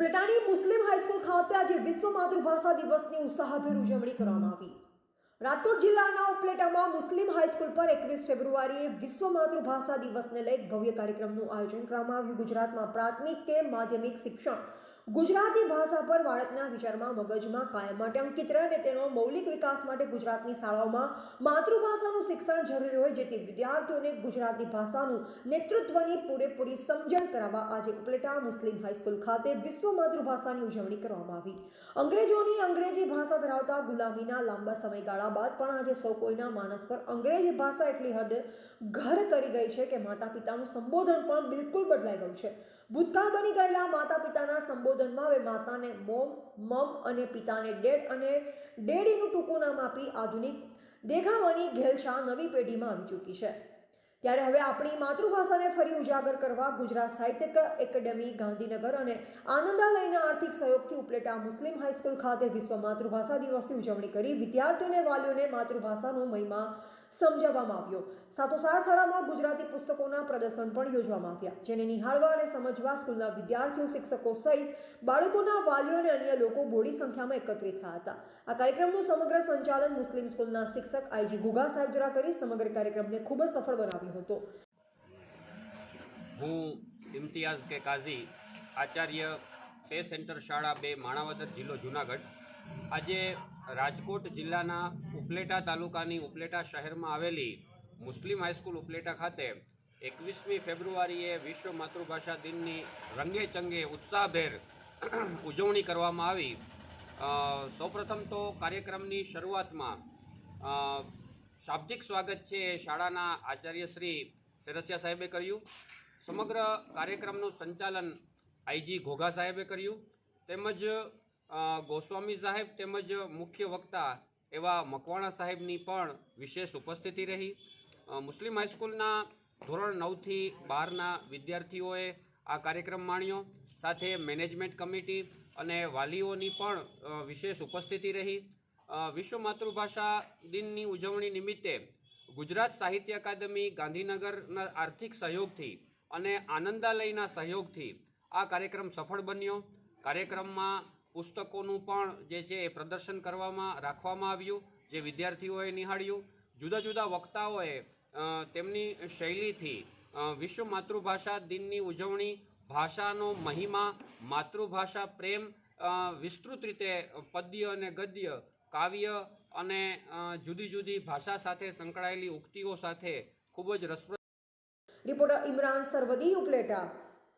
ઉપલેટાની મુસ્લિમ high school ખાતે આજે વિશ્વ માતૃભાષા દિવસની ઉત્સાહભેર ઉજવણી કરવામાં આવી. રાજકોટ જિલ્લાના ઉપલેટામાં મુસ્લિમ હાઈસ્કૂલ પર એકવીસ ફેબ્રુઆરીએ વિશ્વ માતૃભાષા દિવસને લઈ ભવ્ય કાર્યક્રમનું આયોજન કરવામાં આવ્યું. ગુજરાતમાં પ્રાથમિક કે માધ્યમિક શિક્ષણ. ગુજરાતી ભાષા પર બાળકના વિચારમાં મગજમાં કાયમ માટે અંકિત રહે અને તેનો મૌલિક વિકાસ માટે ગુજરાતની શાળાઓમાં માતૃભાષાનું શિક્ષણ જરૂરી હોય, જેથી વિદ્યાર્થીઓને ગુજરાતી ભાષાનું નેતૃત્વની પૂરેપૂરી સમજણ કરાવવા આજે ઉપલેટા મુસ્લિમ હાઈસ્કૂલ ખાતે વિશ્વ માતૃભાષાની ઉજવણી કરવામાં આવી. અંગ્રેજોની અંગ્રેજી ભાષા ધરાવતા ગુલામીના લાંબા સમયગાળા બાદ પણ આજે સૌ કોઈના માનસ પર અંગ્રેજી ભાષા એટલી હદ ઘર કરી ગઈ છે કે માતા પિતાનું સંબોધન પણ બિલકુલ બદલાઈ ગયું છે. ભૂતકાળ બની ગયેલા માતા પિતાના સંબોધનમાં હવે માતાને મોમ, મમ અને પિતાને ડેડ અને ડેડીનું ટૂંકું નામ આપી આધુનિક દેખાવાની ઘેલછા નવી પેઢીમાં આવી ચૂકી છે. ત્યારે હવે આપણી માતૃભાષાને ફરી ઉજાગર કરવા ગુજરાત સાહિત્યક એકેડેમી, ગાંધીનગર અને આનંદાલયના આર્થિક સહયોગથી ઉપલેટા મુસ્લિમ હાઈસ્કૂલ ખાતે વિશ્વ માતૃભાષા દિવસની ઉજવણી કરી વિદ્યાર્થીઓને વાલીઓને માતૃભાષાનો મહિમા સમજાવવામાં આવ્યો. સાથોસાથ શાળામાં ગુજરાતી પુસ્તકોના પ્રદર્શન પણ યોજવામાં આવ્યા, જેને નિહાળવા અને સમજવા સ્કૂલના વિદ્યાર્થીઓ, શિક્ષકો સહિત બાળકોના વાલીઓ અને અન્ય લોકો બોડી સંખ્યામાં એકત્રિત થયા હતા. આ કાર્યક્રમનું સમગ્ર સંચાલન મુસ્લિમ સ્કૂલના શિક્ષક આઈજી ગુગા સાહેબ દ્વારા કરી સમગ્ર કાર્યક્રમને ખૂબ જ સફળ બનાવ્યો. હતો. હું ઇમ્તિયાઝ કે કાઝી આચાર્ય પે સેન્ટર શાળા બે માણાવદર જિલ્લો જુનાગઢ. આજે રાજકોટ જિલ્લાના ઉપલેટા તાલુકાની ઉપલેટા શહેરમાં આવેલી મુસ્લિમ હાઈસ્કૂલ ઉપલેટા ખાતે એકવીસમી ફેબ્રુઆરીએ વિશ્વ માતૃભાષા દિનની રંગે ચંગે ઉત્સાહભેર ઉજવણી કરવામાં આવી. સૌપ્રથમ તો કાર્યક્રમની શરૂઆતમાં શાબ્દિક સ્વાગત છે શાળાના આચાર્ય શ્રી સેરસિયા સાહેબે કર્યું. સમગ્ર કાર્યક્રમનું સંચાલન આઈજી ઘોઘા સાહેબે કર્યું. તેમજ ગોસ્વામી સાહેબ તેમજ મુખ્ય વક્તા એવા મકવાણા સાહેબની પણ વિશેષ ઉપસ્થિતિ રહી. મુસ્લિમ હાઈસ્કૂલના ધોરણ નવથી બારના વિદ્યાર્થીઓએ આ કાર્યક્રમ માણ્યો. સાથે મેનેજમેન્ટ કમિટી અને વાલીઓની પણ વિશેષ ઉપસ્થિતિ રહી. વિશ્વ માતૃભાષા દિનની ઉજવણી નિમિત્તે ગુજરાત સાહિત્ય અકાદમી ગાંધીનગરના આર્થિક સહયોગથી અને આનંદાલયના સહયોગથી આ કાર્યક્રમ સફળ બન્યો. કાર્યક્રમમાં પુસ્તકોનું પણ જે છે એ પ્રદર્શન કરવામાં, રાખવામાં આવ્યું, જે વિદ્યાર્થીઓએ નિહાળ્યું. જુદા જુદા વક્તાઓએ તેમની શૈલીથી વિશ્વ માતૃભાષા દિનની ઉજવણી, ભાષાનો મહિમા, માતૃભાષા પ્રેમ વિસ્તૃત રીતે પદ્ય અને ગદ્ય કાવ્ય અને જુદી જુદી ભાષા સાથે સંકળાયેલી ઉક્તિઓ સાથે ખૂબ જ રસપ્રદ રિપોર્ટર ઇમરાન સરવદી ઉપલેટા